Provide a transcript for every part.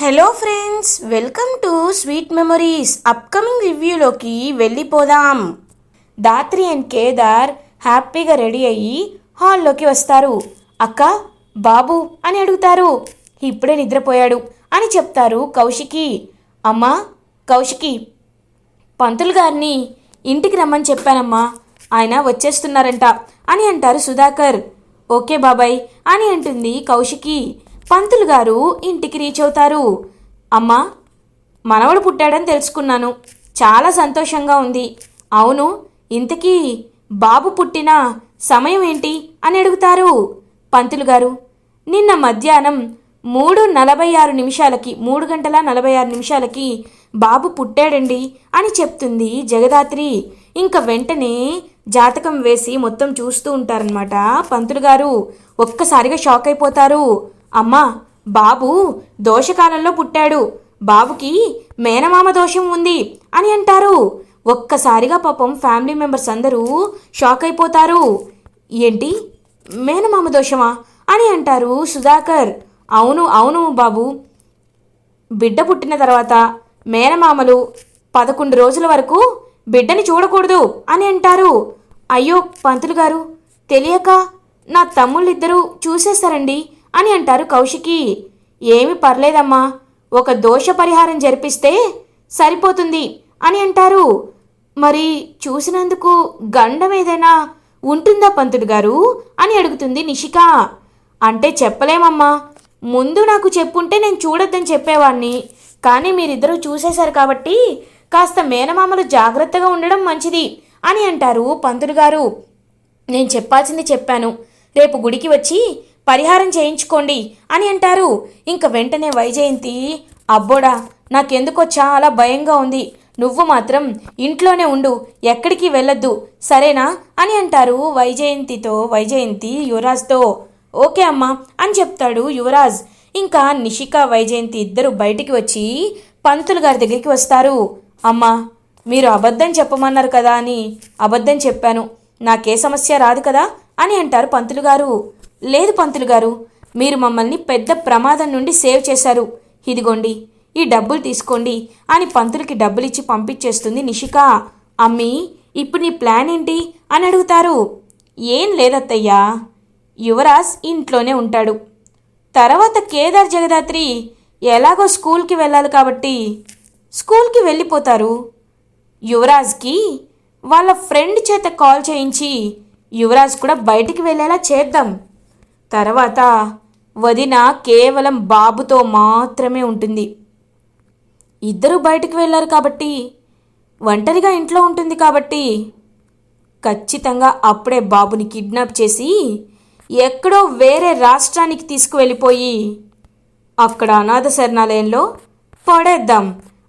Hello friends welcome to sweet memories. Upcoming రివ్యూలోకి వెళ్ళిపోదాం. Dhatri and Kedar హ్యాపీగా ready అయ్యి హాల్లోకి వస్తారు. అక్క బాబు అని అడుగుతారు. ఇప్పుడే నిద్రపోయాడు అని చెప్తారు కౌశికి. అమ్మా కౌశికి పంతులు గారిని ఇంటికి రమ్మని చెప్పానమ్మా. ఆయన వచ్చేస్తున్నారంట అని అంటారు సుధాకర్. ఓకే బాబాయ్ అని అంటుంది కౌశికి. పంతులు గారు ఇంటికి రీచ్ అవుతారు. అమ్మా మనవడు పుట్టాడని తెలుసుకున్నాను. చాలా సంతోషంగా ఉంది. అవును ఇంతకీ బాబు పుట్టిన సమయం ఏంటి అని అడుగుతారు. పంతులు గారు నిన్న మధ్యాహ్నం మూడు నలభై ఆరు నిమిషాలకి మూడు గంటల నలభై ఆరు నిమిషాలకి బాబు పుట్టాడండి అని చెప్తుంది జగదాత్రి. ఇంకా వెంటనే జాతకం వేసి మొత్తం చూస్తూ ఉంటారనమాట పంతులు గారు. ఒక్కసారిగా షాక్ అయిపోతారు. అమ్మా బాబు దోషకాలంలో పుట్టాడు. బాబుకి మేనమామ దోషం ఉంది అని అంటారు. ఒక్కసారిగా పాపం ఫ్యామిలీ మెంబర్స్ అందరూ షాక్ అయిపోతారు. ఏంటి? మేనమామ దోషమా? అని అంటారు సుధాకర్. అవును అవును బాబు. బిడ్డ పుట్టిన తర్వాత మేనమామలు పదకొండు రోజుల వరకు బిడ్డని చూడకూడదు అని అంటారు. అయ్యో పంతులు గారు తెలియక నా తమ్ముళ్ళిద్దరూ చూసేస్తారండి అని అంటారు కౌశికి. ఏమి పర్లేదమ్మా ఒక దోష పరిహారం జరిపిస్తే సరిపోతుంది అని అంటారు. మరి చూసినందుకు గండం ఏదైనా ఉంటుందా పంతుడు గారు? అని అడుగుతుంది నిషిక. అంటే చెప్పలేమమ్మా ముందు నాకు చెప్పుంటే నేను చూడొద్దని చెప్పేవాణ్ణి. కానీ మీరిద్దరూ చూసేశారు కాబట్టి కాస్త మేనమామలు జాగ్రత్తగా ఉండడం మంచిది అని అంటారు పంతుడు గారు. నేను చెప్పాల్సింది చెప్పాను. రేపు గుడికి వచ్చి పరిహారం చేయించుకోండి అని అంటారు. ఇంక వెంటనే వైజయంతి అబ్బోడా నాకెందుకో చాలా భయంగా ఉంది. నువ్వు మాత్రం ఇంట్లోనే ఉండు ఎక్కడికి వెళ్ళొద్దు సరేనా? అని అంటారు వైజయంతితో వైజయంతి యువరాజ్తో. ఓకే అమ్మా అని చెప్తాడు యువరాజ్. ఇంకా నిషిక వైజయంతి ఇద్దరు బయటికి వచ్చి పంతులు గారి దగ్గరికి వస్తారు. అమ్మా మీరు అబద్ధం చెప్పమన్నారు కదా అని అబద్ధం చెప్పాను. నాకే సమస్య రాదు కదా? అని అంటారు పంతులు గారు. లేదు పంతులు గారు మీరు మమ్మల్ని పెద్ద ప్రమాదం నుండి సేవ్ చేశారు. ఇదిగోండి ఈ డబ్బులు తీసుకోండి అని పంతులకి డబ్బులిచ్చి పంపించేస్తుంది నిషిక. అమ్మి ఇప్పుడు నీ ప్లాన్ ఏంటి? అని అడుగుతారు. ఏం లేదత్తయ్యా యువరాజ్ ఇంట్లోనే ఉంటాడు. తర్వాత కేదార్ జగదాత్రి ఎలాగో స్కూల్కి వెళ్ళాలి కాబట్టి స్కూల్కి వెళ్ళిపోతారు. యువరాజ్కి వాళ్ళ ఫ్రెండ్ చేత కాల్ చేయించి యువరాజ్ కూడా బయటికి వెళ్ళేలా చేద్దాం. తర్వాత వదిన కేవలం బాబుతో మాత్రమే ఉంటుంది. ఇద్దరు బయటకు వెళ్ళారు కాబట్టి ఒంటరిగా ఇంట్లో ఉంటుంది కాబట్టి ఖచ్చితంగా అప్పుడే బాబుని కిడ్నాప్ చేసి ఎక్కడో వేరే రాష్ట్రానికి తీసుకువెళ్ళిపోయి అక్కడ అనాథ శరణాలయంలో పడేద్దాం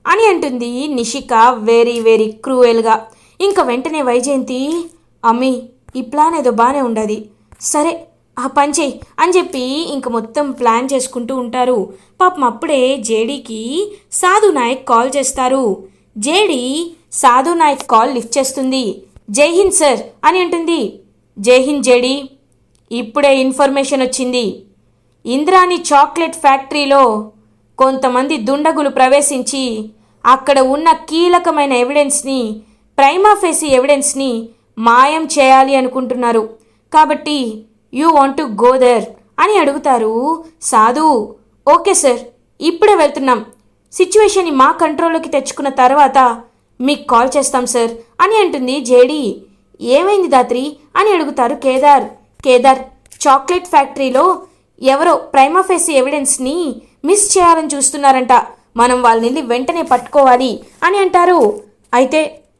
అని అంటుంది నిషిక వెరీ వెరీ క్రూయల్గా ఇంకా వెంటనే వైజయంతి అమ్మి ఈ ప్లాన్ ఏదో బాగానే ఉండదు. సరే ఆ పని చెయ్యి అని చెప్పి ఇంక మొత్తం ప్లాన్ చేసుకుంటూ ఉంటారు. పాపం అప్పుడే జేడీకి సాధు నాయక్ కాల్ చేస్తారు. జేడీ సాధు నాయక్ కాల్ లిఫ్ట్ చేస్తుంది. జై హింద్ సార్ అని అంటుంది. జై హింద్ జేడీ ఇప్పుడే ఇన్ఫర్మేషన్ వచ్చింది. ఇంద్రాణి చాక్లెట్ ఫ్యాక్టరీలో కొంతమంది దుండగులు ప్రవేశించి అక్కడ ఉన్న కీలకమైన ఎవిడెన్స్ని ప్రైమాఫేసి ఎవిడెన్స్ని మాయం చేయాలి అనుకుంటున్నారు. కాబట్టి you want to go there అని అడుగుతారు సాధు. ఓకే సార్ ఇప్పుడే వెళ్తున్నాం. సిచ్యువేషన్ని మా కంట్రోల్లోకి తెచ్చుకున్న తర్వాత మీకు కాల్ చేస్తాం సార్ అని అంటుంది జేడీ. ఏమైంది దాత్రి అని అడుగుతారు కేదార్. కేదార్ చాక్లెట్ ఫ్యాక్టరీలో ఎవరో ప్రైమాఫేసి ఎవిడెన్స్ని మిస్ చేయాలని చూస్తున్నారంట. మనం వాళ్ళని వెంటనే పట్టుకోవాలి అని అంటారు. అయితే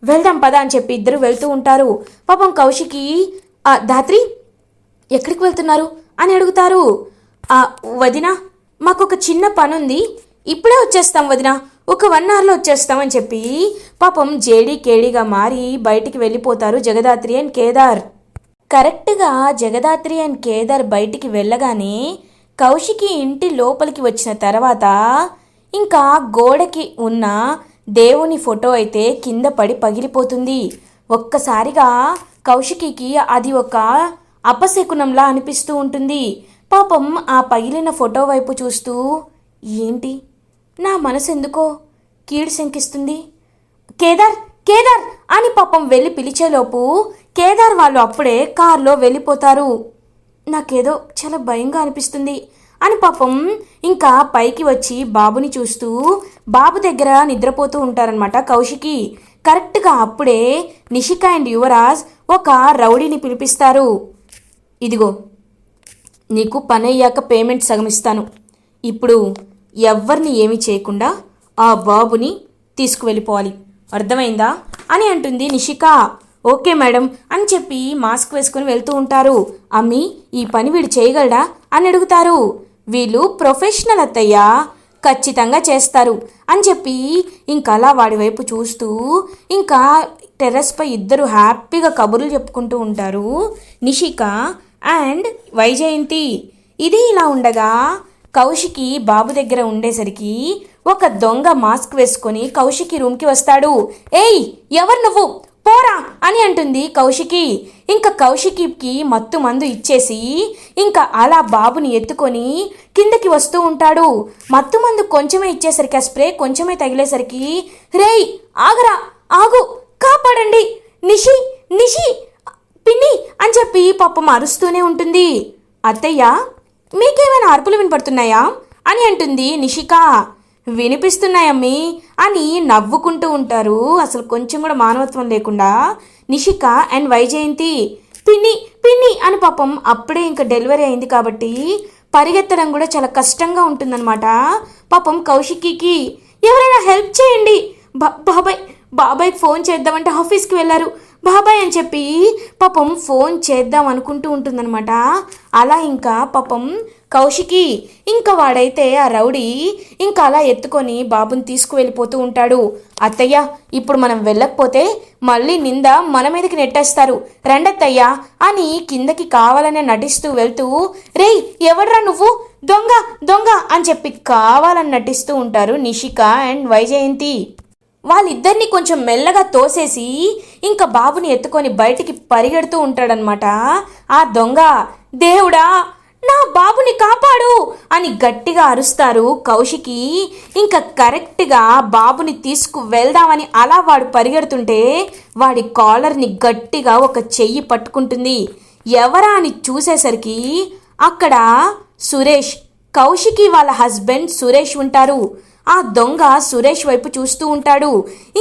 వెళ్దాం పదా అని చెప్పి ఇద్దరు వెళ్తూ ఉంటారు. పాపం కౌశికి దాత్రి ధాత్రి ఎక్కడికి వెళ్తున్నారు అని అడుగుతారు. "ఆ, వదినా మాకు ఒక చిన్న పని ఉంది ఇప్పుడే వచ్చేస్తాం వదినా. ఒక వన్ అవర్లో వచ్చేస్తామని చెప్పి పాపం జేడీ కేడీగా మారి బయటికి వెళ్ళిపోతారు జగదాత్రి అండ్ కేదార్. కరెక్ట్గా జగదాత్రి అండ్ కేదార్ బయటికి వెళ్ళగానే కౌశికి ఇంటి లోపలికి వచ్చిన తర్వాత ఇంకా గోడకి ఉన్న దేవుని ఫోటో అయితే కింద పడి పగిలిపోతుంది. ఒక్కసారిగా కౌశికికి అది ఒక అపశకునంలా అనిపిస్తూ ఉంటుంది. పాపం ఆ పగిలిన ఫోటో వైపు చూస్తూ ఏంటి? నా మనసు ఎందుకో కీడు శంకిస్తుంది. కేదార్ కేదార్! అని పాపం వెళ్ళి పిలిచేలోపు కేదార్ వాళ్ళు అప్పుడే కారులో వెళ్ళిపోతారు. నాకేదో చాలా భయంగా అనిపిస్తుంది అని పాపం ఇంకా పైకి వచ్చి బాబుని చూస్తూ బాబు దగ్గర నిద్రపోతూ ఉంటారనమాట కౌశికి. కరెక్ట్గా అప్పుడే నిషిక అండ్ యువరాజ్ ఒక రౌడీని పిలిపిస్తారు. ఇదిగో నీకు పని అయ్యాక పేమెంట్ సగమిస్తాను. ఇప్పుడు ఎవ్వరిని ఏమీ చేయకుండా ఆ బాబుని తీసుకువెళ్ళిపోవాలి. అర్థమైందా? అని అంటుంది నిషిక. ఓకే మేడం అని చెప్పి మాస్క్ వేసుకుని వెళ్తూ ఉంటారు. అమ్మి ఈ పని వీడు చేయగలడా? అని అడుగుతారు. వీళ్ళు ప్రొఫెషనల్ అత్తయ్య ఖచ్చితంగా చేస్తారు అని చెప్పి ఇంకా అలా వాడి వైపు చూస్తూ ఇంకా టెర్రస్పై ఇద్దరు హ్యాపీగా కబుర్లు చెప్పుకుంటూ ఉంటారు. నిషిక అండ్ వైజయంతి. ఇది ఇలా ఉండగా కౌశికి బాబు దగ్గర ఉండేసరికి ఒక దొంగ మాస్క్ వేసుకొని కౌశికి రూమ్కి వస్తాడు. ఏయ్ ఎవరు నువ్వు? పోరా! అని అంటుంది కౌశికి. ఇంకా కౌశికికి మత్తు మందు ఇచ్చేసి ఇంకా అలా బాబుని ఎత్తుకొని కిందకి వస్తూ ఉంటాడు. మత్తు మందు కొంచెమే ఇచ్చేసరికి ఆ స్ప్రే కొంచెమే తగిలేసరికి రేయ్ ఆగరా ఆగు కాపాడండి! నిషి నిషి పిన్ని అని చెప్పి పాపం అరుస్తూనే ఉంటుంది. అత్తయ్య మీకేమైనా అరుపులు వినపడుతున్నాయా? అని అంటుంది నిషిక. వినిపిస్తున్నాయమ్మి అని నవ్వుకుంటూ ఉంటారు. అసలు కొంచెం కూడా మానవత్వం లేకుండా నిషిక అండ్ వైజయంతి పిన్ని పిన్ని అని పాపం అప్పుడే ఇంకా డెలివరీ అయింది కాబట్టి పరిగెత్తడం కూడా చాలా కష్టంగా ఉంటుందన్నమాట. పాపం కౌశికీకి ఎవరైనా హెల్ప్ చేయండి. బా బాబాయ్ బాబాయ్ ఫోన్ చేద్దామంటే ఆఫీస్కి వెళ్ళారు. బాబాయ్ అని చెప్పి పాపం ఫోన్ చేద్దాం అనుకుంటూ ఉంటుందన్నమాట. అలా ఇంకా పాపం కౌశికి ఇంకా వాడైతే ఆ రౌడీ ఇంకా అలా ఎత్తుకొని బాబుని తీసుకువెళ్ళిపోతూ ఉంటాడు. అత్తయ్య ఇప్పుడు మనం వెళ్ళకపోతే మళ్ళీ నింద మన మీదకి నెట్టేస్తారు. రెండత్తయ్య అని కిందకి కావాలనే నటిస్తూ వెళ్తూ రేయ్ ఎవడ్రా నువ్వు? దొంగ దొంగ అని చెప్పి కావాలని నటిస్తూ ఉంటారు నిషిక అండ్ వైజయంతి. వాళ్ళిద్దరిని కొంచెం మెల్లగా తోసేసి ఇంకా బాబుని ఎత్తుకొని బయటికి పరిగెడుతూ ఉంటాడనమాట ఆ దొంగ దేవుడా నా బాబుని కాపాడు అని గట్టిగా అరుస్తారు కౌశికి. ఇంకా కరెక్ట్గా బాబుని తీసుకు వెళ్దామని అలా వాడు పరిగెడుతుంటే వాడి కాలర్ని గట్టిగా ఒక చెయ్యి పట్టుకుంటుంది. ఎవరా అని చూసేసరికి అక్కడ సురేష్ కౌశికి వాళ్ళ హస్బెండ్ సురేష్ ఉంటారు. ఆ దొంగ సురేష్ వైపు చూస్తూ ఉంటాడు.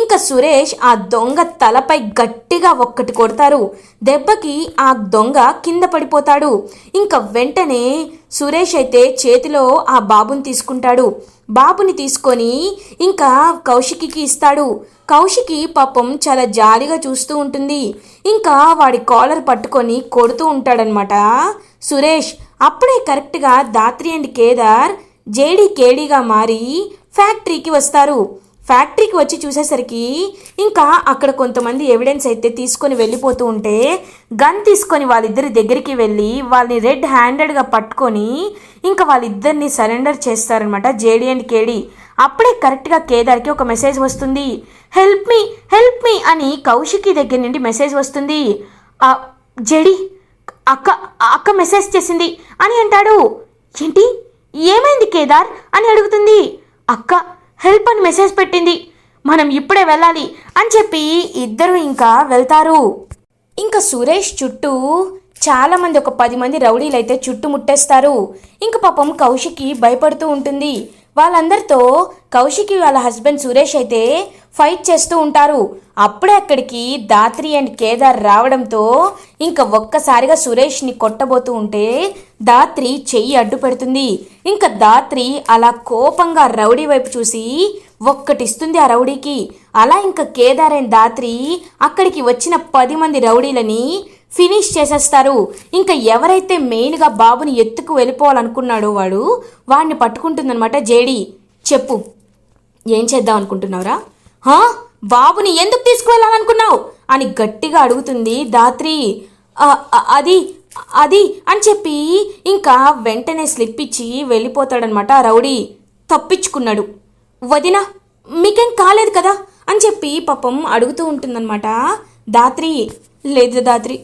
ఇంకా సురేష్ ఆ దొంగ తలపై గట్టిగా ఒక్కటి కొడతారు. దెబ్బకి ఆ దొంగ కింద పడిపోతాడు. ఇంకా వెంటనే సురేష్ అయితే చేతిలో ఆ బాబుని తీసుకుంటాడు. బాబుని తీసుకొని ఇంకా కౌశికికి ఇస్తాడు. కౌశికి పాపం చాలా జాలిగా చూస్తూ ఉంటుంది. ఇంకా వాడి కాలర్ పట్టుకొని కొడుతూ ఉంటాడనమాట. సురేష్ అప్పుడే కరెక్ట్గా దాత్రి అండ్ కేదార్ జేడీ కేడీగా మారి ఫ్యాక్టరీకి వస్తారు. ఫ్యాక్టరీకి వచ్చి చూసేసరికి ఇంకా అక్కడ కొంతమంది ఎవిడెన్స్ అయితే తీసుకొని వెళ్ళిపోతూ ఉంటే గన్ తీసుకొని వాళ్ళిద్దరి దగ్గరికి వెళ్ళి వాళ్ళని రెడ్ హ్యాండెడ్గా పట్టుకొని ఇంకా వాళ్ళిద్దరిని సరెండర్ చేస్తారనమాట జేడీ అండ్ కేడీ. అప్పుడే కరెక్ట్గా కేదార్కి ఒక మెసేజ్ వస్తుంది. హెల్ప్ మీ హెల్ప్ మీ అని కౌశికి దగ్గర నుండి మెసేజ్ వస్తుంది. జేడీ అక్క అక్క మెసేజ్ చేసింది అని అంటాడు. ఏంటి? ఏమైంది కేదార్? అని అడుగుతుంది. అక్క హెల్ప్ అని మెసేజ్ పెట్టింది. మనం ఇప్పుడే వెళ్ళాలి అని చెప్పి ఇద్దరు ఇంకా వెళ్తారు. ఇంకా సురేష్ చుట్టూ చాలా మంది ఒక పది మంది రౌడీలు అయితే చుట్టుముట్టేస్తారు ఇంకా పాపం కౌశికి భయపడుతూ ఉంటుంది. వాళ్ళందరితో కౌశికి వాళ్ళ హస్బెండ్ సురేష్ అయితే ఫైట్ చేస్తూ ఉంటారు. అప్పుడే అక్కడికి దాత్రి అండ్ కేదార్ రావడంతో ఇంకా ఒక్కసారిగా సురేష్ని కొట్టబోతూ ఉంటే దాత్రి చెయ్యి అడ్డు పెడుతుంది. ఇంకా దాత్రి అలా కోపంగా రౌడీ వైపు చూసి ఒక్కటిస్తుంది ఆ రౌడీకి. అలా ఇంకా కేదార్ అండ్ దాత్రి అక్కడికి వచ్చిన పది మంది రౌడీలని ఫినిష్ చేసేస్తారు. ఇంకా ఎవరైతే మెయిన్గా బాబుని ఎత్తుకు వెళ్ళిపోవాలనుకున్నాడో వాడు వాడిని పట్టుకుంటుందనమాట జేడి. చెప్పు ఏం చేద్దాం అనుకుంటున్నావురా? హా? బాబుని ఎందుకు తీసుకువెళ్ళాలనుకున్నావు? అని గట్టిగా అడుగుతుంది దాత్రి అది అది అని చెప్పి ఇంకా వెంటనే స్లిప్ ఇచ్చి వెళ్ళిపోతాడనమాట రౌడీ. తప్పించుకున్నాడు. వదినా మీకేం కాలేదు కదా? అని చెప్పి పాపం అడుగుతూ ఉంటుందన్నమాట దాత్రి లేదు దాత్రి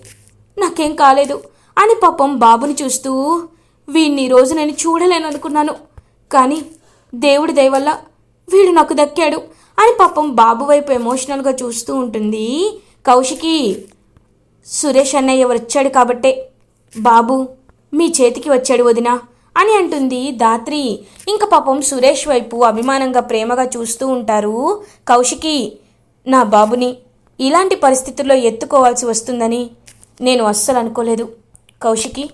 నాకేం కాలేదు అని పాపం బాబుని చూస్తూ వీడిని రోజు నేను చూడలేను అనుకున్నాను కానీ దేవుడి దయవల్ల వీడు నాకు దక్కాడు. అని పాపం బాబు వైపు ఎమోషనల్గా చూస్తూ ఉంటుంది. కౌశికి సురేష్ అన్నయ్య వచ్చాడు కాబట్టే. బాబు మీ చేతికి వచ్చాడు వదినా అని అంటుంది దాత్రి ఇంక పాపం సురేష్ వైపు అభిమానంగా ప్రేమగా చూస్తూ ఉంటారు కౌశికి. నా బాబుని ఇలాంటి పరిస్థితుల్లో ఎత్తుకోవాల్సి వస్తుందని నేను అస్సలు అనుకోలేదు. కౌశికి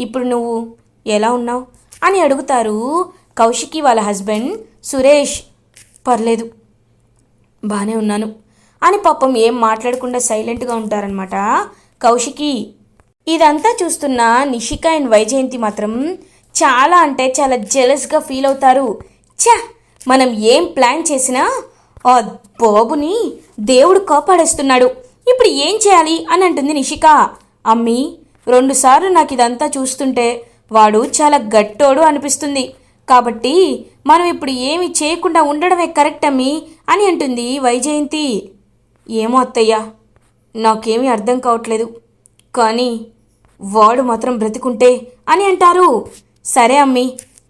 ఇప్పుడు నువ్వు ఎలా ఉన్నావు? అని అడుగుతారు కౌశికి వాళ్ళ హస్బెండ్ సురేష్. పర్లేదు బాగానే ఉన్నాను. అని పాపం ఏం మాట్లాడకుండా సైలెంట్గా ఉంటారనమాట కౌశికి ఇదంతా చూస్తున్న నిషిక అండ్ వైజయంతి మాత్రం చాలా అంటే చాలా జెలస్గా ఫీల్ అవుతారు. ఛా! మనం ఏం ప్లాన్ చేసినా ఆ బాబుని దేవుడు కాపాడేస్తున్నాడు. ఇప్పుడు ఏం చేయాలి అని అంటుంది నిషిక. అమ్మి రెండుసార్లు నాకు ఇదంతా చూస్తుంటే వాడు చాలా గట్టోడు అనిపిస్తుంది. కాబట్టి మనం ఇప్పుడు ఏమి చేయకుండా ఉండడమే కరెక్ట్ అమ్మీ అని అంటుంది వైజయంతి. ఏమో అత్తయ్య నాకేమీ అర్థం కావట్లేదు. కానీ వాడు మాత్రం బ్రతికుంటే అని అంటారు. సరే అమ్మి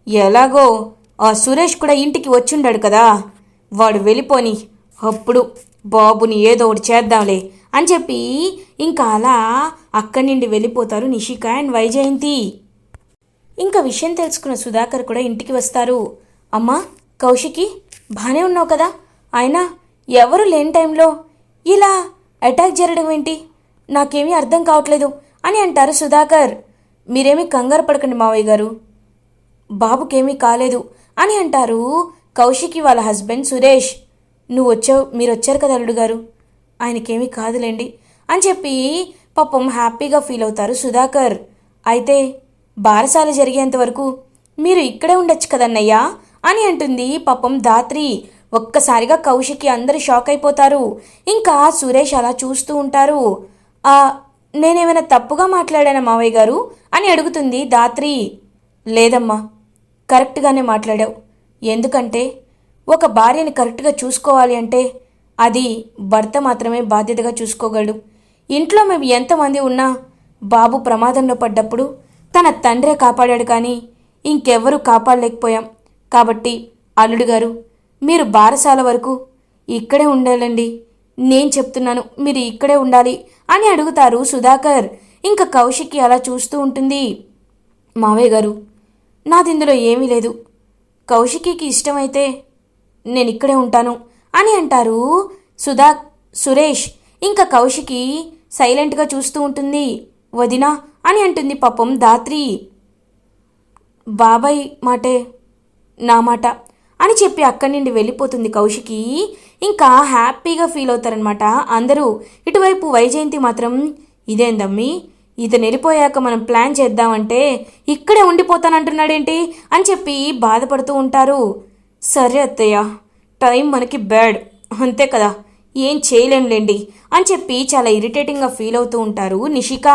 ఎలాగో ఆ సురేష్ కూడా ఇంటికి వచ్చుండాడు కదా. వాడు వెళ్ళిపోని అప్పుడు బాబుని ఏదో ఒకటి చేద్దాంలే అని చెప్పి ఇంకా అలా అక్కడి నుండి వెళ్ళిపోతారు నిషిక అండ్ వైజయంతి. ఇంకా విషయం తెలుసుకున్న సుధాకర్ కూడా ఇంటికి వస్తారు. అమ్మా కౌశికి బాగానే ఉన్నావు కదా. అయినా ఎవరు లేని టైంలో ఇలా అటాక్ జరగడం ఏంటి? నాకేమీ అర్థం కావట్లేదు అని అంటారు సుధాకర్. మీరేమీ కంగారు పడకండి మావయ్య గారు. బాబుకేమీ కాలేదు అని అంటారు కౌశికి వాళ్ళ హస్బెండ్ సురేష్. నువ్వు వచ్చావు మీరు వచ్చారు కదా అల్లుడు గారు. ఆయనకేమీ కాదులేండి అని చెప్పి పాపం హ్యాపీగా ఫీల్ అవుతారు సుధాకర్. అయితే బారసాల జరిగేంత వరకు మీరు ఇక్కడే ఉండొచ్చు కదన్నయ్యా. అని అంటుంది పాపం దాత్రి ఒక్కసారిగా కౌశికి అందరు షాక్ అయిపోతారు. ఇంకా సురేష్ అలా చూస్తూ ఉంటారు. ఆ నేనేమైనా తప్పుగా మాట్లాడానా మావయ్య గారు? అని అడుగుతుంది దాత్రి లేదమ్మా కరెక్ట్గానే మాట్లాడావు. ఎందుకంటే ఒక భార్యని కరెక్ట్గా చూసుకోవాలి అంటే అది భర్త మాత్రమే బాధ్యతగా చూసుకోగలడు. ఇంట్లో మేము ఎంతమంది ఉన్నా బాబు ప్రమాదంలో పడ్డప్పుడు తన తండ్రే కాపాడాడు కానీ ఇంకెవ్వరూ కాపాడలేకపోయాం. కాబట్టి అల్లుడు గారు మీరు బారసాల వరకు ఇక్కడే ఉండాలండి. నేను చెప్తున్నాను మీరు ఇక్కడే ఉండాలి అని అడుగుతారు సుధాకర్. ఇంకా కౌశికి అలా చూస్తూ ఉంటుంది మావయ్య గారు. నాది ఇందులో ఏమీ లేదు. కౌశికికి ఇష్టమైతే నేను ఇక్కడే ఉంటాను అని అంటారు సుధా సురేష్. ఇంకా కౌశికి సైలెంట్గా చూస్తూ ఉంటుంది. వదినా అని అంటుంది పాపం దాత్రి బాబాయ్ మాటే నా మాట అని చెప్పి అక్కడి నుండి వెళ్ళిపోతుంది కౌశికి. ఇంకా హ్యాపీగా ఫీల్ అవుతారనమాట అందరూ ఇటువైపు వైజయంతి మాత్రం ఇదేందమ్మి ఇతను వెళ్ళిపోయాక మనం ప్లాన్ చేద్దామంటే ఇక్కడే ఉండిపోతానంటున్నాడేంటి? అని చెప్పి బాధపడుతూ ఉంటారు. సరే అత్తయ్య టైం మనకి బ్యాడ్. అంతే కదా ఏం చేయలేంలేండి అని చెప్పి చాలా ఇరిటేటింగ్గా ఫీల్ అవుతూ ఉంటారు నిషిక.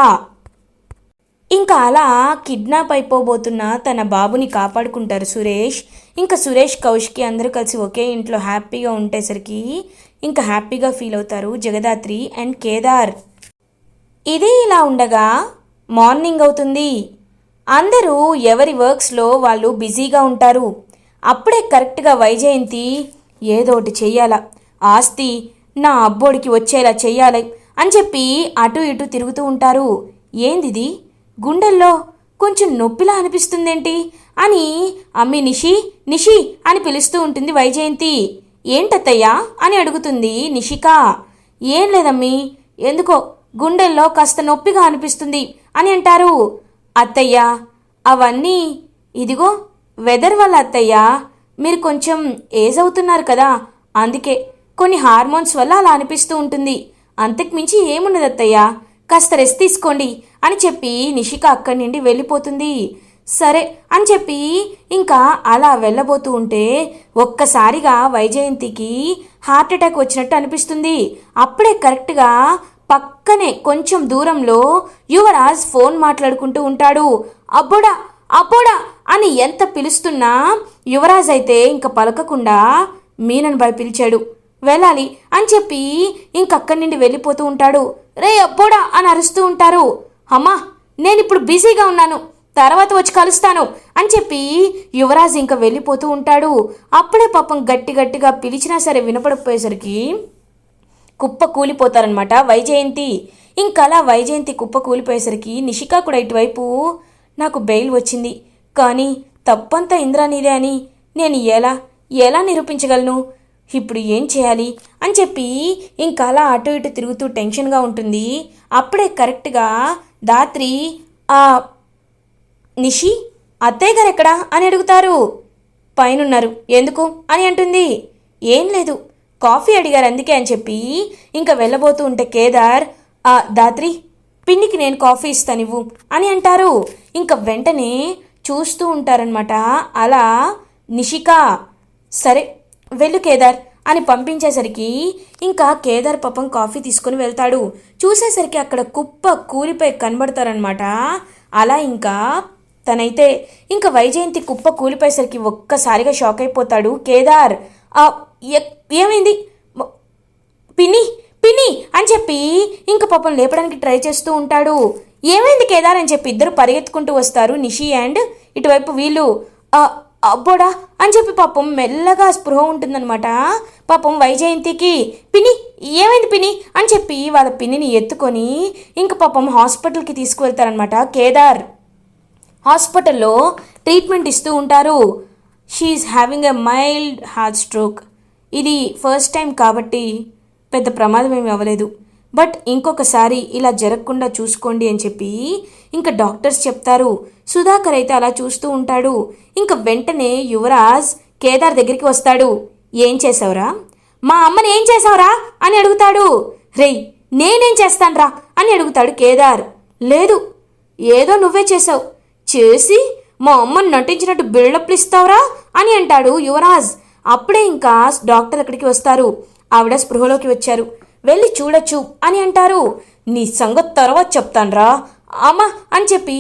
ఇంకా అలా కిడ్నాప్ అయిపోబోతున్న తన బాబుని కాపాడుకుంటారు సురేష్. ఇంకా సురేష్ కౌష్కి అందరూ కలిసి ఒకే ఇంట్లో హ్యాపీగా ఉండేసరికి ఇంకా హ్యాపీగా ఫీల్ అవుతారు జగదాత్రి అండ్ కేదార్. ఇది ఇలా ఉండగా మార్నింగ్ అవుతుంది. అందరూ ఎవరి వర్క్స్లో వాళ్ళు బిజీగా ఉంటారు. అప్పుడే కరెక్ట్గా వైజయంతి ఏదో ఒకటి చెయ్యాలా. ఆస్తి నా అబ్బోడికి వచ్చేలా చెయ్యాలి అని చెప్పి అటు ఇటు తిరుగుతూ ఉంటారు. ఏందిది? గుండెల్లో కొంచెం నొప్పిలా అనిపిస్తుందేంటి? అని అమ్మి నిషి నిషి అని పిలుస్తూ ఉంటుంది వైజయంతి. ఏంటత్తయ్యా? అని అడుగుతుంది నిషిక. ఏం లేదమ్మి ఎందుకో గుండెల్లో కాస్త నొప్పిగా అనిపిస్తుంది అని అంటారు. అత్తయ్య అవన్నీ ఇదిగో వెదర్ వల్ల అత్తయ్య. మీరు కొంచెం ఏజ్ అవుతున్నారు కదా అందుకే కొన్ని హార్మోన్స్ వల్ల అలా అనిపిస్తూ ఉంటుంది. అంతకు మించి ఏమున్నది అత్తయ్య కాస్త రెస్ట్ తీసుకోండి అని చెప్పి నిషిక అక్కడి నుండి వెళ్ళిపోతుంది. సరే అని చెప్పి ఇంకా అలా వెళ్ళబోతూ ఉంటే ఒక్కసారిగా వైజయంతికి హార్ట్ అటాక్ వచ్చినట్టు అనిపిస్తుంది. అప్పుడే కరెక్ట్గా పక్కనే కొంచెం దూరంలో యువరాజ్ ఫోన్ మాట్లాడుకుంటూ ఉంటాడు. అబ్బోడా! అబ్బోడా! అని ఎంత పిలుస్తున్నా యువరాజ్ అయితే ఇంక పలకకుండా మీనన్ బాయ్ పిలిచాడు. వెళ్ళాలి అని చెప్పి ఇంకక్కడి నుండి వెళ్ళిపోతూ ఉంటాడు. రే అబ్బోడా అని అరుస్తూ ఉంటారు. అమ్మా నేనిప్పుడు బిజీగా ఉన్నాను. తర్వాత వచ్చి కలుస్తాను అని చెప్పి యువరాజ్ ఇంకా వెళ్ళిపోతూ ఉంటాడు. అప్పుడే పాపం గట్టి గట్టిగా పిలిచినా సరే వినపడకపోయేసరికి కుప్ప కూలిపోతారనమాట వైజయంతి. ఇంకలా వైజయంతి కుప్ప కూలిపోయేసరికి నిషికా కూడా ఇటువైపు నాకు బెయిల్ వచ్చింది. కానీ తప్పంతా ఇంద్రానీదే అని. నేను ఎలా ఎలా నిరూపించగలను? ఇప్పుడు ఏం చేయాలి? అని చెప్పి ఇంకా అలా అటు ఇటు తిరుగుతూ టెన్షన్గా ఉంటుంది. అప్పుడే కరెక్ట్గా దాత్రి ఆ నిషి అత్తయ్య గారు ఎక్కడా? అని అడుగుతారు. పైనున్నారు. ఎందుకు? అని అంటుంది. ఏం లేదు. కాఫీ అడిగారు అందుకే అని చెప్పి ఇంకా వెళ్ళబోతూ ఉంటే కేదార్ ఆ దాత్రి పిన్నికి నేను కాఫీ ఇస్తాను ఇవ్వు అని అంటారు. ఇంకా వెంటనే చూస్తూ ఉంటారనమాట అలా నిషిక సరే వెళ్ళు కేదార్ అని పంపించేసరికి ఇంకా కేదార్ పాపం కాఫీ తీసుకొని వెళ్తాడు. చూసేసరికి అక్కడ కుప్ప కూలిపోయి కనబడతారనమాట అలా ఇంకా తనైతే ఇంకా వైజయంతి కుప్ప కూలిపోయేసరికి ఒక్కసారిగా షాక్ అయిపోతాడు. కేదార్ ఏమైంది? పిని పిన్ని పిన్ని అని చెప్పి ఇంక పాపం లేపడానికి ట్రై చేస్తూ ఉంటాడు. ఏమైంది కేదార్ అని చెప్పి ఇద్దరు పరిగెత్తుకుంటూ వస్తారు నిషి అండ్ ఇటువైపు వీళ్ళు. అబ్బోడా అని చెప్పి పాపం మెల్లగా స్పృహ ఉంటుందన్నమాట. పాపం వైజయంతికి పిన్ని ఏమైంది పిన్ని? అని చెప్పి వాళ్ళ పిన్నిని ఎత్తుకొని ఇంక పాపం హాస్పిటల్కి తీసుకువెళ్తారనమాట కేదార్ హాస్పిటల్లో ట్రీట్మెంట్ ఇస్తూ ఉంటారు. She is having a mild heart stroke ఇది ఫస్ట్ టైం కాబట్టి పెద్ద ప్రమాదం ఏమి అవ్వలేదు. బట్ ఇంకొకసారి ఇలా జరగకుండా చూసుకోండి అని చెప్పి ఇంకా డాక్టర్స్ చెప్తారు. సుధాకర్ అయితే అలా చూస్తూ ఉంటాడు. ఇంకా వెంటనే యువరాజ్ కేదార్ దగ్గరికి వస్తాడు. ఏం చేసావురా? మా అమ్మని ఏం చేసావురా? అని అడుగుతాడు. రేయ్ నేనేం చేస్తాన్రా? అని అడుగుతాడు కేదార్. లేదు ఏదో నువ్వే చేసావు. చేసి మా అమ్మని నటించినట్టు బిల్డప్లు ఇస్తావురా? అని అంటాడు యువరాజ్. అప్పుడే ఇంకా డాక్టర్ అక్కడికి వస్తారు. ఆవిడ స్పృహలోకి వచ్చారు. వెళ్ళి చూడొచ్చు అని అంటారు. నీ సంగతి తర్వాత చెప్తాన్రా. అమ్మా అని చెప్పి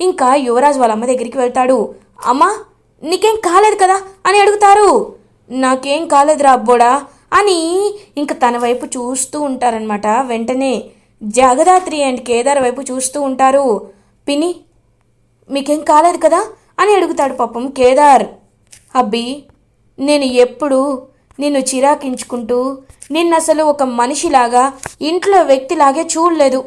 ఇంకా యువరాజ్ వాళ్ళ అమ్మ దగ్గరికి వెళ్తాడు. అమ్మా నీకేం కాలేదు కదా అని అడుగుతారు. నాకేం కాలేదురా అబ్బోడా అని ఇంక తన వైపు చూస్తూ ఉంటారనమాట వెంటనే. జగదాత్రి అండ్ కేదార్ వైపు చూస్తూ ఉంటారు. పిని మీకేం కాలేదు కదా అని అడుగుతాడు పాపం కేదార్. అబ్బి నేను ఎప్పుడు నిన్ను చిరాకించుకుంటూ నిన్నసలు ఒక మనిషిలాగా ఇంట్లో వ్యక్తిలాగే చూడలేదు.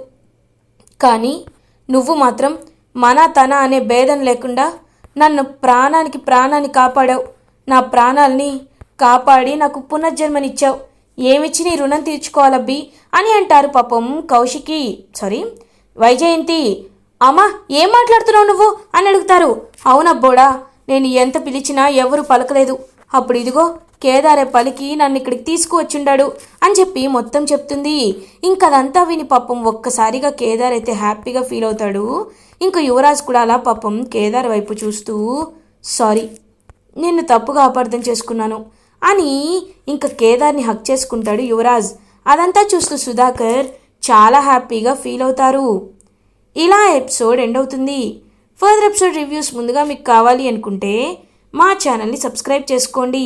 కానీ నువ్వు మాత్రం మన తన అనే భేదం లేకుండా నన్ను ప్రాణానికి ప్రాణాన్ని కాపాడావు. నా ప్రాణాల్ని కాపాడి నాకు పునర్జన్మనిచ్చావు. ఏమిచ్చి నీ రుణం తీర్చుకోవాలబ్బి అని అంటారు పాపం కౌశికి. సారీ వైజయంతి. అమ్మా ఏం మాట్లాడుతున్నావు నువ్వు? అని అడుగుతారు. అవునబ్బోడా నేను ఎంత పిలిచినా ఎవరు పలకలేదు. అప్పుడు ఇదిగో కేదారే పలికి నన్ను ఇక్కడికి తీసుకువచ్చుండాడు అని చెప్పి మొత్తం చెప్తుంది. ఇంకదంతా విని పాపం ఒక్కసారిగా కేదార్ అయితే హ్యాపీగా ఫీల్ అవుతాడు. ఇంకా యువరాజ్ కూడా అలా పాపం కేదార్ వైపు చూస్తూ సారీ నిన్ను తప్పుగా అపార్థం చేసుకున్నాను అని ఇంకా కేదార్ని హక్ చేసుకుంటాడు యువరాజ్. అదంతా చూస్తూ సుధాకర్ చాలా హ్యాపీగా ఫీల్ అవుతారు. ఇలా ఎపిసోడ్ ఎండ్ అవుతుంది. ఫర్దర్ ఎపిసోడ్ రివ్యూస్ ముందుగా మీకు కావాలి అనుకుంటే మా ఛానల్ని సబ్స్క్రైబ్ చేసుకోండి.